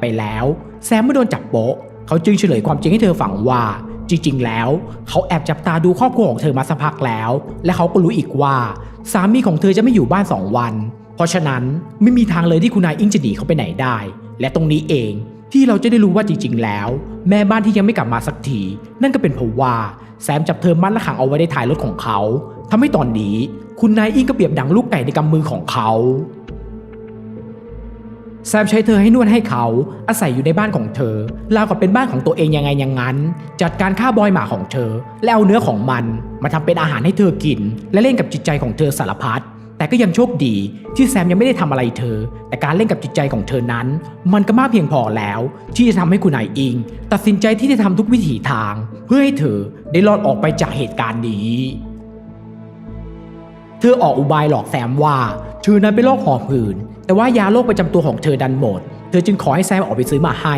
ไปแล้ว แซมเมื่อโดนจับโป๊ะเขาจึงเฉลยความจริงให้เธอฟังว่าจริงๆ แล้ว เขาแอบจับตาดูครอบครัวของเธอมาสักพักแล้ว และเขาก็รู้อีกว่า สามีของเธอจะไม่อยู่บ้านสองวัน เพราะฉะนั้นไม่มีทางเลยที่คุณนายอิงจะหนีเขาไปไหนได้ และตรงนี้เองที่เราจะได้รู้ว่าจริง ๆ แล้ว แม่บ้านที่ยังไม่กลับมาสักที นั่นก็เป็นเพราะว่าแซมจับเธอมัดและขังเอาไว้ในท้ายรถของเขาทำให้ตอนนี้ คุณนายอิงก็เปรียบดังลูกไก่ในกำมือของเขา แซมใช้เธอให้นวดให้เขาอาศัยอยู่ในบ้านของเธอราวกับเป็นบ้านของตัวเองยังไงอย่างนั้น จัดการฆ่าบอยหมาของเธอ แล้วเอาเนื้อของมันมาทำเป็นอาหารให้เธอกิน และเล่นกับจิตใจของเธอสารพัดแต่ก็ยังโชคดีที่แซมยังไม่ได้ทำอะไรเธอ แต่การเล่นกับจิตใจของเธอนั้น มันก็มากเพียงพอแล้ว ที่จะทำให้คุณนายอิง ตัดสินใจที่จะทำทุกวิถีทาง เพื่อให้เธอได้รอดออกไปจากเหตุการณ์นี้ เธอออกอุบายหลอกแซมว่า เธอนั้นเป็นโรคหอบหืดแต่ว่ายาโรคประจำตัวของเธอดันหมด เธอจึงขอให้แซมออกไปซื้อมาให้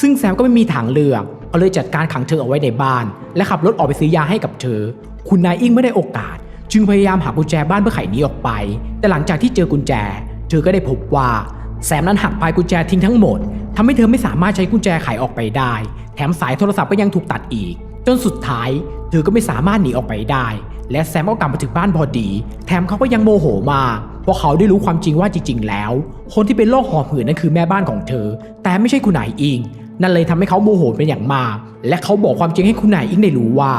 ซึ่งแซมก็ไม่มีทางเลือกก็เลยจัดการขังเธอเอาไว้ในบ้าน และขับรถออกไปซื้อยาให้กับเธอ คุณนายอิงไม่ได้โอกาส จึงพยายามหากุญแจบ้านเพื่อไขหนีออกไป แต่หลังจากที่เจอกุญแจ เธอก็ได้พบว่าแซมนั้นหักปลายกุญแจทิ้งทั้งหมดทำให้เธอไม่สามารถใช้กุญแจไขออกไปได้ แถมสายโทรศัพท์ก็ยังถูกตัดอีก จนสุดท้าย เธอก็ไม่สามารถหนีออกไปได้ และแซมก็กลับมาถึงบ้านพอดี แถมเขาก็ยังโมโหมาก พราะเขาได้รู้ความจริงว่าจริง ๆ แล้ว คนที่เป็นโรคหอบหืดนั่นคือแม่บ้านของเธอ แต่ไม่ใช่คุณนายอิง นั่นเลยทำให้เขาโมโหเป็นอย่างมาก และเขาบอกความจริงให้คุณนายอิงได้รู้ว่า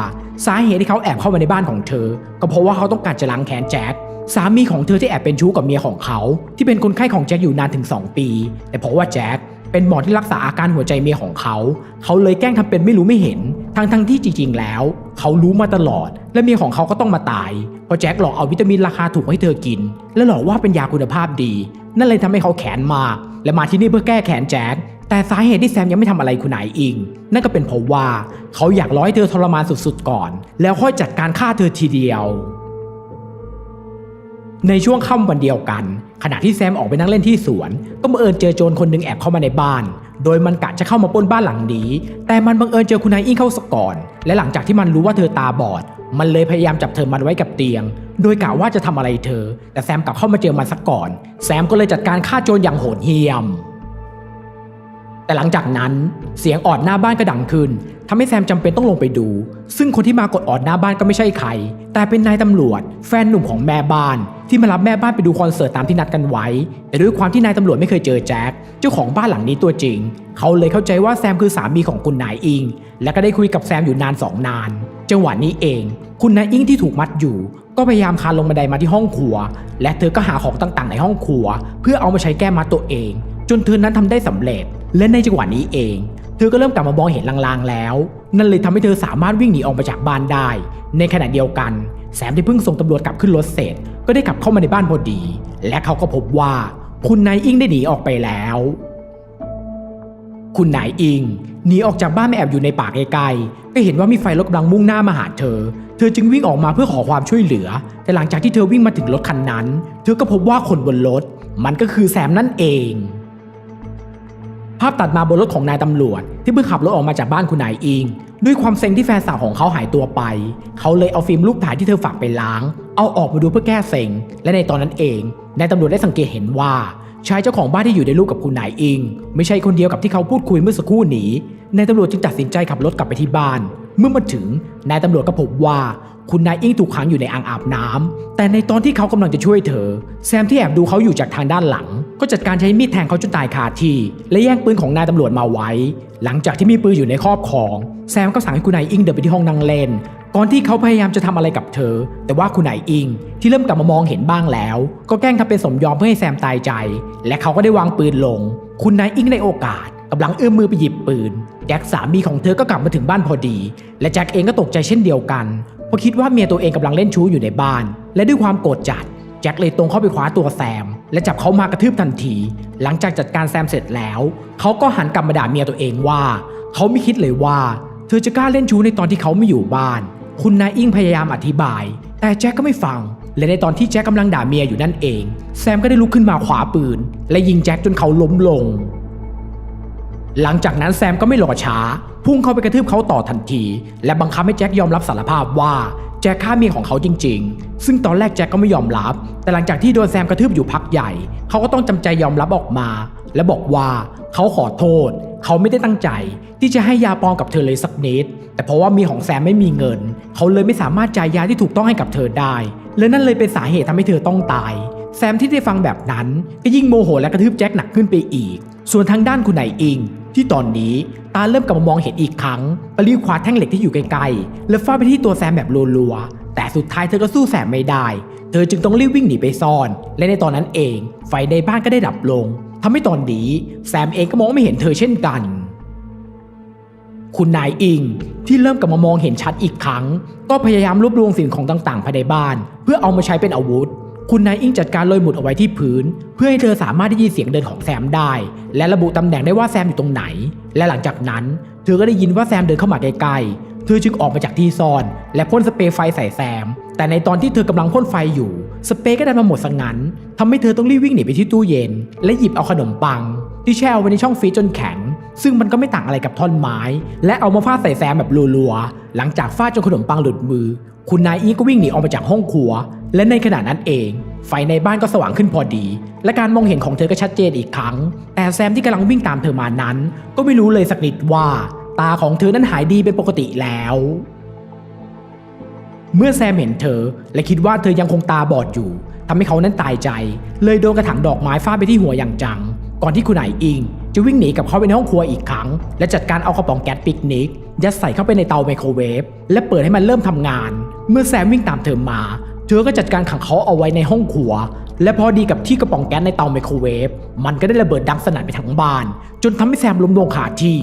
สาเหตุที่เขาแอบเข้ามาในบ้านของเธอ ก็เพราะว่าเขาต้องการจะล้างแค้นแจ็คสามีของเธอที่แอบเป็นชู้กับเมียของเขา ที่เป็นคนไข้ของแจ็คอยู่นานถึง 2 ปี แต่เพราะว่าแจ็คเป็นหมอที่รักษาอาการหัวใจเมียของเขา เขาเลยแกล้งทำเป็นไม่รู้ไม่เห็น ทั้งทั้งๆที่จริงๆแล้ว เขารู้มาตลอด และเมียของเขาก็ต้องมาตาย เพราะแจ็คหลอกเอาวิตามินราคาถูกให้เธอกิน และหลอกว่าเป็นยาคุณภาพดี นั่นเลยทำให้เขาแขนมาก และมาที่นี่เพื่อแก้แค้นแจ็คแต่สาเหตุที่แซมยังไม่ทำอะไรคุณนายอิง นั่นก็เป็นเพราะว่าเขาอยากรอให้เธอทรมานสุดๆก่อน แล้วค่อยจัดการฆ่าเธอทีเดียว ในช่วงค่ำวันเดียวกัน ขณะที่แซมออกไปนั่งเล่นที่สวน ก็บังเอิญเจอโจรคนหนึ่งแอบเข้ามาในบ้าน โดยมันกะจะเข้ามาปล้นบ้านหลังนี้ แต่มันบังเอิญเจอคุณนายอิงเข้าสก่อน และหลังจากที่มันรู้ว่าเธอตาบอด มันเลยพยายามจับเธอมัดไว้กับเตียง โดยกะว่าจะทำอะไรเธอ แต่แซมกลับเข้ามาเจอมันซะก่อน แซมก็เลยจัดการฆ่าโจรอย่างโหดเหี้ยม แต่หลังจากนั้นเสียงออดหน้าบ้านก็ดังขึ้นทำให้แซมจำเป็นต้องลงไปดู ซึ่งคนที่มากดออดหน้าบ้านก็ไม่ใช่ใคร แต่เป็นนายตำรวจ แฟนหนุ่มของแม่บ้าน ที่มารับแม่บ้านไปดูคอนเสิร์ตตามที่นัดกันไว้ แต่ด้วยความที่นายตำรวจไม่เคยเจอแจ็คเจ้าของบ้านหลังนี้ตัวจริง เขาเลยเข้าใจว่าแซมคือสามีของคุณนายอิง และก็ได้คุยกับแซมอยู่นานสองนาน จังหวะนี้เอง คุณนายอิงที่ถูกมัดอยู่ก็พยายามคานลงบันไดมาที่ห้องครัว และเธอก็หาของต่างๆ ในห้องครัว เพื่อเอามาใช้แก้มัดตัวเอง จนเธอนั้นทำได้สำเร็จ และในจังหวะนี้เอง เธอก็เริ่มกลับมามองเห็นลางๆแล้ว นั่นเลยทำให้เธอสามารถวิ่งหนีออกมาจากบ้านได้ ในขณะเดียวกันแสมที่เพิ่งส่งตำรวจกลับขึ้นรถเสร็จ ก็ได้กลับเข้ามาในบ้านพอดี และเขาก็พบว่าคุณนายอิงได้หนีออกไปแล้ว คุณนายอิงหนีออกจากบ้านมาแอบอยู่ในป่าไกลๆก็เห็นว่ามีไฟรถกำลังมุ่งหน้ามาหาเธอ เธอจึงวิ่งออกมาเพื่อขอความช่วยเหลือ แต่หลังจากที่เธอวิ่งมาถึงรถคันนั้น เธอก็พบว่าคนบนรถมันก็คือแซมนั่นเอง ภาพตัดมาบนรถของนายตำรวจ ที่เพิ่งขับรถออกมาจากบ้านคุณนายอิง ด้วยความเซ็งที่แฟนสาวของเขาหายตัวไป เขาเลยเอาฟิล์มรูปถ่ายที่เธอฝากไปล้าง เอาออกมาดูเพื่อแก้เซ็ง และในตอนนั้นเองนายตำรวจได้สังเกตเห็นว่าชายเจ้าของบ้านที่อยู่ในรูปกับคุณนายอิง ไม่ใช่คนเดียวกับที่เขาพูดคุยเมื่อสักครู่นี้นายตำรวจจึงตัดสินใจขับรถกลับไปที่บ้าน เมื่อมาถึงนายตำรวจก็พบว่าคุณนายอิงถูกขังอยู่ในอ่างอาบน้ำแต่ในตอนที่เขากำลังจะช่วยเธอ แซมที่แอบดูเขาอยู่จากทางด้านหลัง ก็จัดการใช้มีดแทงเขาจนตายคาที่ และแย่งปืนของนายตำรวจมาไว้ หลังจากที่มีปืนอยู่ในครอบครอง แซมก็สั่งให้คุณนายอิงเดินไปที่ห้องนั่งเล่น ก่อนที่เขาพยายามจะทำอะไรกับเธอ แต่ว่าคุณนายอิง ที่เริ่มกลับมามองเห็นบ้างแล้ว ก็แกล้งทำเป็นสมยอมเพื่อให้แซมตายใจ และเขาก็ได้วางปืนลง คุณนายอิงในโอกาสกำลังเอื้อมมือไปหยิบปืนแจ็คสามีของเธอก็กลับมาถึงบ้านพอดี และแจ็คเองก็ตกใจเช่นเดียวกันเพราะคิดว่าเมียตัวเองกำลังเล่นชู้อยู่ในบ้าน และด้วยความโกรธจัดแจ็คเลยตรงเข้าไปคว้าตัวแซม และจับเขามากระทืบทันที หลังจากจัดการแซมเสร็จแล้ว เขาก็หันกลับมาด่าเมียตัวเองว่า เขาไม่คิดเลยว่า เธอจะกล้าเล่นชู้ในตอนที่เขาไม่อยู่บ้าน คุณนายอิงพยายามอธิบาย แต่แจ็คก็ไม่ฟัง และในตอนที่แจ็คกำลังด่าเมียอยู่นั่นเอง แซมก็ได้ลุกขึ้นมาขวาปืน และยิงแจ็คจนเขาล้มลง หลังจากนั้นแซมก็ไม่รอช้า พุ่งเข้าไปกระทืบเขาต่อทันที และบังคับให้แจ็คยอมรับสารภาพว่า จ็คฆ่าเมียของเขาจริง ๆ ซึ่งตอนแรกแจ็คก็ไม่ยอมรับ แต่หลังจากที่โดนแซมกระทืบอยู่พักใหญ่ เขาก็ต้องจำใจยอมรับออกมา และบอกว่าเขาขอโทษ เขาไม่ได้ตั้งใจ ที่จะให้ยาปลอมกับเธอเลยสักนิด แต่เพราะว่ามีของแซมไม่มีเงิน เขาเลยไม่สามารถจ่ายยาที่ถูกต้องให้กับเธอได้ และนั่นเลยเป็นสาเหตุทำให้เธอต้องตาย แซมที่ได้ฟังแบบนั้นก็ยิ่งโมโหและกระทืบแจ็คหนักขึ้นไปอีก ส่วนทางด้านคุณนายอิง ที่ตอนนี้ตาเริ่มกลับมามองเห็นอีกครั้งก็รีบคว้าแท่งเหล็กที่อยู่ใกลๆแล้วฟาดไปที่ตัวแซมแบบรัวๆแต่สุดท้ายเธอก็สู้แซมไม่ได้ เธอจึงต้องรีบวิ่งหนีไปซ่อน และในตอนนั้นเอง ไฟในบ้านก็ได้ดับลงทำให้ตอนนี้แซมเองก็มองไม่เห็นเธอเช่นกัน คุณนายอิงที่เริ่มกลับมามองเห็นชัดอีกครั้ง ก็พยายามรวบรวมสิ่งของต่างๆ ภายในบ้าน เพื่อเอามาใช้เป็นอาวุธ คุณนายอิงจัดการโรยหมุดเอาไว้ที่พื้น เพื่อให้เธอสามารถได้ยินเสียงเดินของแซมได้ และระบุตำแหน่งได้ว่าแซมอยู่ตรงไหน และหลังจากนั้น เธอก็ได้ยินว่าแซมเดินเข้ามาใกล้ๆ เธอจึงออกมาจากที่ซ่อน และพ่นสเปรย์ไฟใส่แซม แต่ในตอนที่เธอกำลังพ่นไฟอยู่ สเปรย์ก็ได้มาหมดสังงันทำให้เธอต้องรีบวิ่งหนีไปที่ตู้เย็น และหยิบเอาขนมปัง ที่แช่เอาไว้ในช่องฟรีซจนแข็ง ซึ่งมันก็ไม่ต่างอะไรกับท่อนไม้ และเอามาฟาดใส่แซมแบบรัวๆ หลังจากฟาดจนขนมปังหลุดมือ คุณนายอีก็วิ่งหนีออกมาจากห้องครัว และในขณะนั้นเอง ไฟในบ้านก็สว่างขึ้นพอดี และการมองเห็นของเธอก็ชัดเจนอีกครั้ง แต่แซมที่กำลังวิ่งตามเธอมานั้น ก็ไม่รู้เลยสักนิดว่า ตาของเธอนั้นหายดีเป็นปกติแล้วเมื่อแซมเห็นเธอ และคิดว่าเธอยังคงตาบอดอยู่ทำให้เขานั้นตายใจ เลยโดนกระถางดอกไม้ฟาดไปที่หัวอย่างจัง ก่อนที่คุณนายอิง จะวิ่งหนีกับเขาไปในห้องครัวอีกครั้ง และจัดการเอากระป๋องแก๊สปิกนิก ยัดใส่เข้าไปในเตาไมโครเวฟและเปิดให้มันเริ่มทำงาน เมื่อแซมวิ่งตามเธอมาเธอก็จัดการขังเขาเอาไว้ในห้องครัว และพอดีกับที่กระป๋องแก๊สในเตาไมโครเวฟมันก็ได้ระเบิดดังสนั่นไปทั้งบ้าน จนทำให้แซมล้มลงขาที่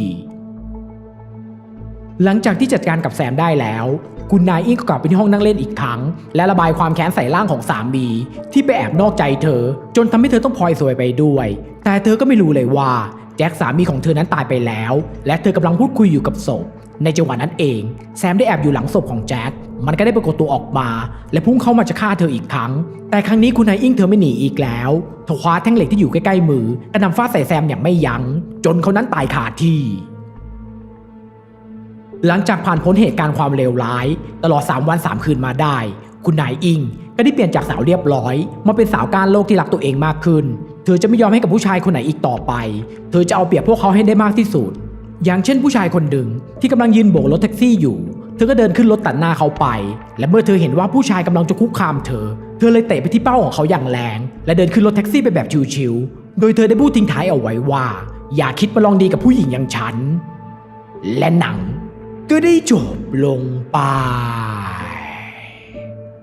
หลังจากที่จัดการกับแซมได้แล้ว คุณนายอิงก็กลับไปที่ห้องนั่งเล่นอีกครั้ง และระบายความแค้นใส่ร่างของสามี ที่ไปแอบนอกใจเธอ จนทำให้เธอต้องพลอยสวยไปด้วย แต่เธอก็ไม่รู้เลยว่า แจ็คสามีของเธอนั้นตายไปแล้ว และเธอกำลังพูดคุยอยู่กับศพ ในจังหวะนั้นเอง แซมได้แอบอยู่หลังศพของแจ็ค มันก็ได้ปรากฏตัวออกมา และพุ่งเข้ามาจะฆ่าเธออีกครั้ง แต่ครั้งนี้คุณนายอิงเธอไม่หนีอีกแล้วเธอคว้าแท่งเหล็กที่อยู่ใกล้ๆมือกระนำฟาดใส่แซมอย่างไม่ยัง้ง จนเขานั้นตายคาที่หลังจากผ่านพ้นเหตุการณ์ความเลวร้าย ตลอด 3 วัน 3 คืนมาได้ คุณนายอิง ก็ได้เปลี่ยนจากสาวเรียบร้อย มาเป็นสาวการโลกที่รักตัวเองมากขึ้น เธอจะไม่ยอมให้กับผู้ชายคนไหนอีกต่อไป เธอจะเอาเปรียบพวกเขาให้ได้มากที่สุด อย่างเช่นผู้ชายคนหนึ่งที่กำลังยืนโบกรถแท็กซี่อยู่ เธอก็เดินขึ้นรถตัดหน้าเขาไป และเมื่อเธอเห็นว่าผู้ชายกำลังจะคุกคามเธอ เธอเลยเตะไปที่เป้าของเขาอย่างแรง และเดินขึ้นรถแท็กซี่ไปแบบชิวๆ โดยเธอได้พูดทิ้งท้ายเอาไว้ว่า อย่าคิดมาลองดีกับผู้หญิงอย่างฉัน และหนังก็ได้จบลงไป